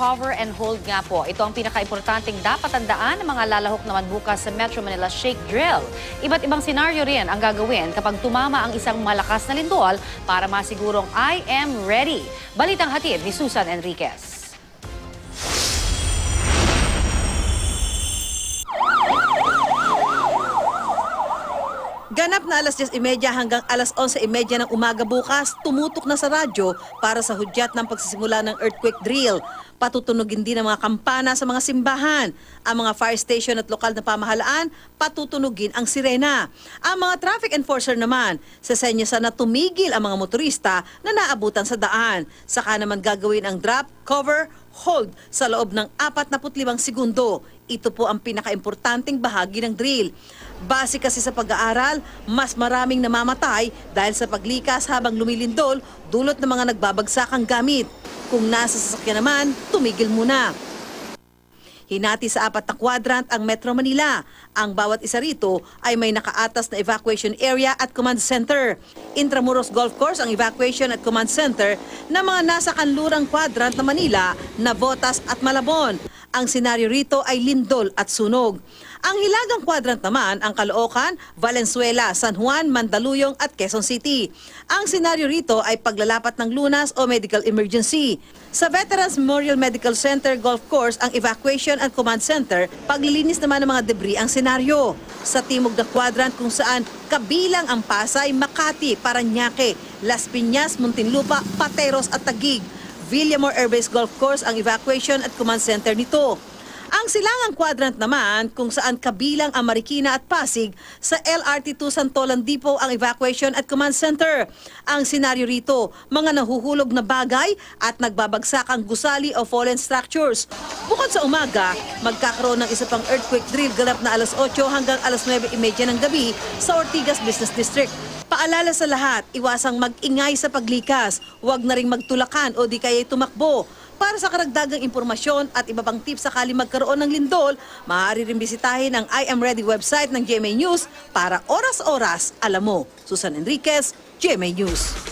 cover and hold nga po. Ito ang pinaka-importanting dapat tandaan ng mga lalahok naman bukas sa Metro Manila Shake Drill. Iba't ibang senaryo rin ang gagawin kapag tumama ang isang malakas na lindol para masigurong I am ready. Balitang hatid ni Susan Enriquez. Ganap na alas 10.30 hanggang alas 11.30 ng umaga bukas, tumutok na sa radyo para sa hudyat ng pagsisimula ng earthquake drill. Patutunugin din ang mga kampana sa mga simbahan. Ang mga fire station at lokal na pamahalaan, patutunugin ang sirena. Ang mga traffic enforcer naman, sasenyosa na tumigil ang mga motorista na naabutan sa daan. Saka naman gagawin ang drop, cover, hold sa loob ng 45 segundo. Ito po ang pinakaimportanteng bahagi ng drill. Base kasi sa pag-aaral, mas maraming namamatay dahil sa paglikas habang lumilindol dulot ng mga nagbabagsakang gamit. Kung nasa sasakyan naman, tumigil muna. Hinati sa apat na quadrant ang Metro Manila. Ang bawat isa rito ay may nakaatas na evacuation area at command center. Intramuros Golf Course ang evacuation at command center ng mga nasa kanlurang quadrant na Manila, Navotas at Malabon. Ang senaryo rito ay lindol at sunog. Ang hilagang quadrant naman ang Caloocan, Valenzuela, San Juan, Mandaluyong at Quezon City. Ang senaryo rito ay paglalapat ng lunas o medical emergency. Sa Veterans Memorial Medical Center Golf Course, ang evacuation at command center, paglilinis naman ng mga debris ang senaryo. Sa timog na quadrant kung saan kabilang ang Pasay, Makati, Paranaque, Las Piñas, Muntinlupa, Pateros at Taguig. Villamor Air Base Golf Course ang evacuation at command center nito. Ang silangang quadrant naman kung saan kabilang ang Marikina at Pasig sa LRT2 Santolan Depot ang evacuation at command center. Ang senaryo rito, mga nahuhulog na bagay at nagbabagsak ang gusali o fallen structures. Bukod sa umaga, magkakaroon ng isa pang earthquake drill ganap na alas 8 hanggang alas 9.30 ng gabi sa Ortigas Business District. Paalala sa lahat, iwasang mag-ingay sa paglikas, huwag na ring magtulakan o di kaya tumakbo. Para sa karagdagang impormasyon at iba pang tips sakali magkaroon ng lindol, maaari rin bisitahin ang I Am Ready website ng GMA News para oras-oras alam mo. Susan Enriquez, GMA News.